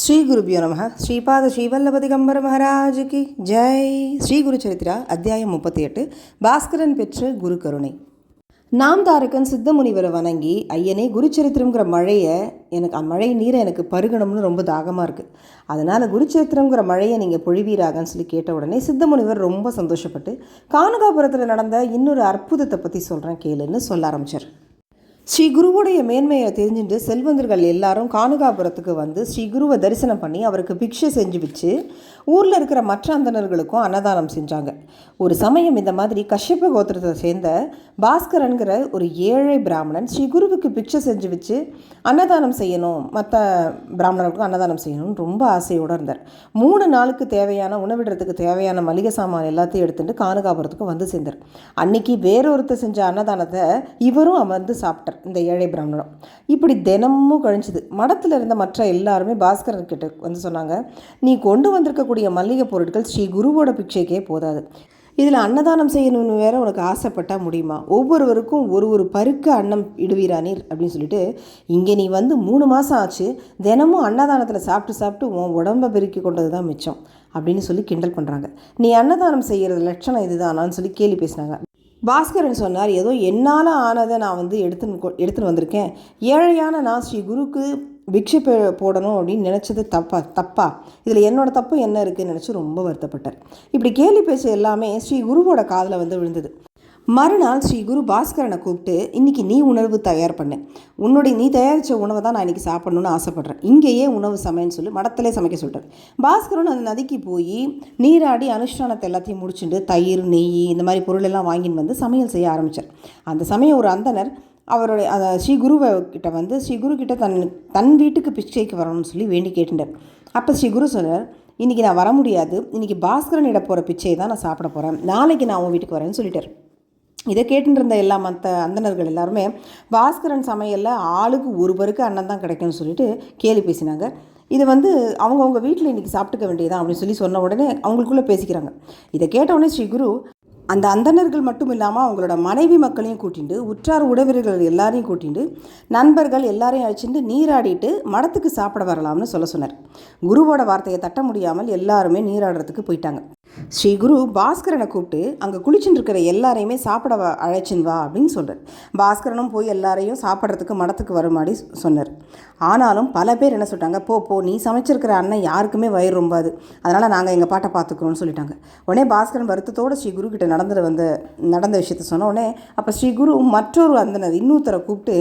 ஸ்ரீ குருபியோ నమ ஸ்ரீபாத శ్రీవల్లభతి கம்பர மகாராஜுக்கு ஜெய். ஸ்ரீ குரு சரித்திரா அத்தியாயம் முப்பத்தி எட்டு. பாஸ்கரன் பெற்ற குரு கருணை. நாம் தாரகன் சித்த முனிவரை வணங்கி ஐயனே குருச்சரித்திரங்கிற மழையை எனக்கு மழை நீரை எனக்கு பருகணும்னு ரொம்ப தாகமாக இருக்குது அதனால் குருச்சரித்திரங்கிற மழையை நீங்கள் பொழிவீராகன்னு சொல்லி கேட்ட உடனே சித்த முனிவர் ரொம்ப சந்தோஷப்பட்டு காணகாபுரத்தில் நடந்த இன்னொரு அற்புதத்தை பற்றி சொல்கிறேன் கேளுன்னு சொல்ல ஆரம்பிச்சார். ஸ்ரீ குருவுடைய மேன்மையை தெரிஞ்சுட்டு செல்வந்தர்கள் எல்லாரும் காணகாபுரத்துக்கு வந்து ஸ்ரீ குருவை தரிசனம் பண்ணி அவருக்கு பிக்ஷை செஞ்சு வச்சு ஊரில் இருக்கிற மற்ற அந்தணர்களுக்கும் அன்னதானம் செஞ்சாங்க. ஒரு சமயம் இந்த மாதிரி கஷ்யப்ப கோத்திரத்தை சேர்ந்த பாஸ்கரன்கிற ஒரு ஏழை பிராமணன் ஸ்ரீ குருவுக்கு பிச்சை செஞ்சு வச்சு அன்னதானம் செய்யணும் மற்ற பிராமணர்களுக்கும் அன்னதானம் செய்யணும்னு ரொம்ப ஆசையோடு இருந்தார். மூணு நாளுக்கு தேவையான உணவிடுறதுக்கு தேவையான மளிகை சாமான் எல்லாத்தையும் எடுத்துட்டு கானுகாபுரத்துக்கு வந்து சேர்ந்தார். அன்னைக்கு வேறொருத்தர் செஞ்ச அன்னதானத்தை இவரும் அமர்ந்து சாப்பிட்டார் இந்த ஏழை பிராமணம் இப்படி தினமும் கழிஞ்சுது. மடத்தில் இருந்த மற்ற எல்லாருமே பாஸ்கரன் கிட்ட வந்து சொன்னாங்க நீ கொண்டு வந்திருக்க இருக்கக்கூடிய மல்லிகை பொருட்கள் ஸ்ரீ குருவோட பிக்ஷைக்கே போதாது. இதில் அன்னதானம் செய்யணும்னு வேற உனக்கு ஆசைப்பட்டால் முடியுமா? ஒவ்வொருவருக்கும் ஒரு ஒரு பருக்கு அன்னம் இடுவீரா நீர்? அப்படின்னு சொல்லிட்டு இங்கே நீ வந்து மூணு மாதம் ஆச்சு தினமும் அன்னதானத்தில் சாப்பிட்டு சாப்பிட்டு உன் உடம்பை பெருக்கி கொண்டது தான் மிச்சம் அப்படின்னு சொல்லி கிண்டல் பண்ணுறாங்க நீ அன்னதானம் செய்கிறது லட்சணம் இதுதானான்னு சொல்லி கேலி பேசினாங்க. பாஸ்கரன் சொன்னார் ஏதோ என்னால் ஆனதை நான் வந்து எடுத்துன்னு எடுத்துன்னு வந்திருக்கேன். ஏழையான நான் ஸ்ரீ குருக்கு பிக்ஷை போடணும் அப்படின்னு நினச்சது தப்பா தப்பா? இதில் என்னோடய தப்பு என்ன இருக்குதுன்னு நினச்சி ரொம்ப வருத்தப்பட்டார் இப்படி கேலி பேச எல்லாமே ஸ்ரீ குருவோட காதில் வந்து விழுந்தது. மறுநாள் ஸ்ரீ குரு பாஸ்கரனை கூப்பிட்டு இன்றைக்கி நீ உணவு தயார் பண்ணு. உன்னுடைய நீ தயாரித்த உணவை தான் நான் இன்றைக்கி சாப்பிட்ணுன்னு ஆசைப்பட்றேன். இங்கேயே உணவு சமையன்னு சொல்லி மடத்திலே சமைக்க சொல்லிட்டார். பாஸ்கரன் அந்த நதிக்கு போய் நீராடி அனுஷ்டானத்தை எல்லாத்தையும் முடிச்சுட்டு தயிர் நெய் இந்த மாதிரி பொருளெல்லாம் வாங்கின்னு வந்து சமையல் செய்ய ஆரம்பித்தார் அந்த சமயம் ஒரு அந்தனர் அவருடைய அதை ஸ்ரீ குருவை கிட்ட வந்து ஸ்ரீ குரு கிட்ட தன் தன் வீட்டுக்கு பிச்சைக்கு வரணும்னு சொல்லி வேண்டி கேட்டுட்டார். அப்போ ஸ்ரீ குரு சொன்னார் இன்றைக்கி நான் வர முடியாது. இன்றைக்கி பாஸ்கரன் இட போகிற பிச்சையை தான் நான் சாப்பிட போகிறேன் நாளைக்கு நான் உன் வீட்டுக்கு வரேன்னு சொல்லிட்டார். இதை கேட்டுருந்த எல்லா மற்ற அந்தனர்கள் எல்லாருமே பாஸ்கரன் சமையலில் ஆளுக்கு ஒரு பருக்கு அண்ணன் தான் கிடைக்கும்னு சொல்லிட்டு கேலி பேசினாங்க. இது வந்து அவங்கவுங்க வீட்டில் இன்றைக்கி சாப்பிட்டுக்க வேண்டியதான் அப்படின்னு சொல்லி சொன்ன உடனே அவங்களுக்குள்ளே பேசிக்கிறாங்க. இதை கேட்ட உடனே ஸ்ரீ குரு அந்த அந்தணர்கள் மட்டும் இல்லாமல் அவங்களோட மனைவி மக்களையும் கூட்டிட்டு உற்றார் உடவினர்கள் எல்லாரையும் கூட்டிட்டு நண்பர்கள் எல்லாரையும் அழைச்சிட்டு நீராடிட்டு மடத்துக்கு சாப்பிட வரலாம்னு சொல்ல சொன்னார். குருவோட வார்த்தையை தட்ட முடியாமல் எல்லாருமே நீராடுறதுக்கு போயிட்டாங்க. ஸ்ரீ குரு பாஸ்கரனை கூப்பிட்டு அங்கே குளிச்சுட்டு இருக்கிற எல்லாரையுமே சாப்பிட அழைச்சின் வா அப்படின்னு சொல்கிறார் பாஸ்கரனும் போய் எல்லாரையும் சாப்பிட்றதுக்கு மடத்துக்கு வருமாடி சொன்னார். ஆனாலும் பல பேர் என்ன சொல்லிட்டாங்க போ போ நீ சமைச்சிருக்கிற அண்ணன் யாருக்குமே வயிறு ரொம்பாது. அதனால் நாங்கள் எங்கள் பாட்டை பார்த்துக்கிறோம்னு சொல்லிட்டாங்க. உடனே பாஸ்கரன் வருத்தத்தோடு ஸ்ரீ குரு கிட்ட நடந்து வந்த நடந்த விஷயத்த சொன்ன உடனே அப்போ ஸ்ரீ குரு மற்றொரு அந்தனர் இன்னொருத்தரை கூப்பிட்டு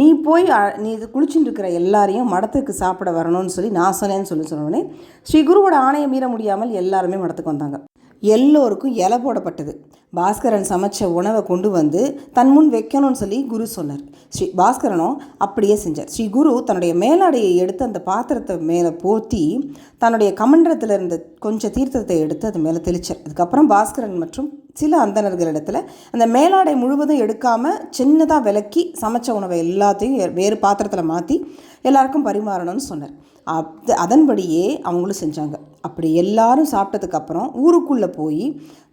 நீ போய் நீ இது குளிச்சுட்டு இருக்கிற எல்லாரையும் மடத்துக்கு சாப்பிட வரணும்னு சொல்லி நான் சொன்னேன்னு சொல்லி சொன்னோடனே ஸ்ரீ குருவோட ஆணையை மீற முடியாமல் எல்லாருமே மடத்துக்கு வந்தாங்க. எல்லோருக்கும் இலை போடப்பட்டது. பாஸ்கரன் சமைச்ச உணவை கொண்டு வந்து தன் முன் வைக்கணும்னு சொல்லி குரு சொன்னார். ஸ்ரீ பாஸ்கரனும் அப்படியே செஞ்சார். ஸ்ரீ குரு தன்னுடைய மேலாடையை எடுத்து அந்த பாத்திரத்தை மேலே போத்தி தன்னுடைய கமண்டலத்தில் இருந்த கொஞ்சம் தீர்த்தத்தை எடுத்து அது மேலே தெளிச்சார். அதுக்கப்புறம் பாஸ்கரன் மற்றும் சில அந்தணர்களிடத்தில் அந்த மேலாடை முழுவதும் எடுக்காமல் சின்னதாக விலக்கி சமைச்ச உணவை எல்லாத்தையும் வேறு பாத்திரத்தில் மாற்றி எல்லாருக்கும் பரிமாறணும்னு சொன்னார். அது அதன்படியே அவங்களும் செஞ்சாங்க. அப்படி எல்லாரும் சாப்பிட்டதுக்கப்புறம் ஊருக்குள்ளே போய்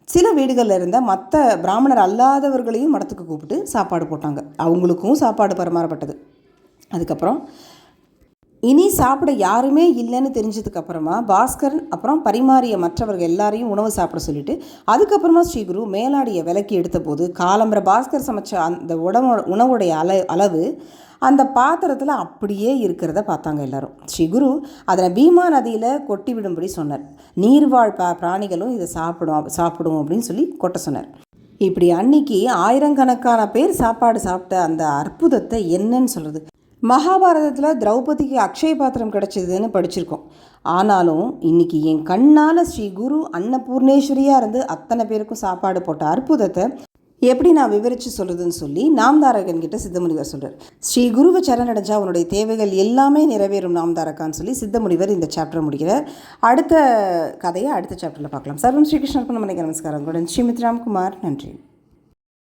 சில வீடுகளில் இருந்த மற்ற பிராமணர் அல்லாதவர்களையும் மடத்துக்கு கூப்பிட்டு சாப்பாடு போட்டாங்க. அவங்களுக்கும் சாப்பாடு பரிமாறப்பட்டது. அதுக்கப்புறம் இனி சாப்பிட யாருமே இல்லைன்னு தெரிஞ்சதுக்கப்புறமா பாஸ்கரன் அப்புறம் பரிமாறிய மற்றவர்கள் எல்லாரையும் உணவு சாப்பிட சொல்லிட்டு அதுக்கப்புறமா ஸ்ரீகுரு மேலாடிய விலக்கி எடுத்த போது காலம்பர பாஸ்கர் சமைச்ச அந்த உடம்பு உணவுடைய அள அளவு அந்த பாத்திரத்தில் அப்படியே இருக்கிறத பார்த்தாங்க எல்லாரும். ஸ்ரீகுரு அதில் பீமா நதியில் கொட்டி விடும்படி சொன்னார். நீர்வாழ் பா பிராணிகளும் இதை சாப்பிடும் சாப்பிடும் அப்படின்னு சொல்லி கொட்ட சொன்னார். இப்படி அன்னைக்கு ஆயிரக்கணக்கான பேர் சாப்பாடு சாப்பிட்ட அந்த அற்புதத்தை என்னன்னு சொல்கிறது மகாபாரதத்தில் திரௌபதிக்கு அக்ஷய பாத்திரம் கிடச்சிதுன்னு படிச்சிருக்கோம். ஆனாலும் இன்னைக்கு என் கண்ணால் ஸ்ரீ குரு அன்னபூர்ணேஸ்வரியாக இருந்து அத்தனை பேருக்கும் சாப்பாடு போட்ட அற்புதத்தை எப்படி நான் விவரித்து சொல்கிறதுன்னு சொல்லி நாம்தாரகன் கிட்ட சித்தமுனிவர் சொல்கிறார் ஸ்ரீ குருவை சரணடைஞ்சா அவனுடைய தேவைகள் எல்லாமே நிறைவேறும் நாம்தாரகான்னு சொல்லி சித்தமுனிவர் இந்த சாப்டர் முடிக்கிறார். அடுத்த கதையை அடுத்த சாப்டரில் பார்க்கலாம். சர்வம் ஸ்ரீகிருஷ்ணன் நமஸ்காரம். ஸ்ரீமித் ராம்குமார். நன்றி.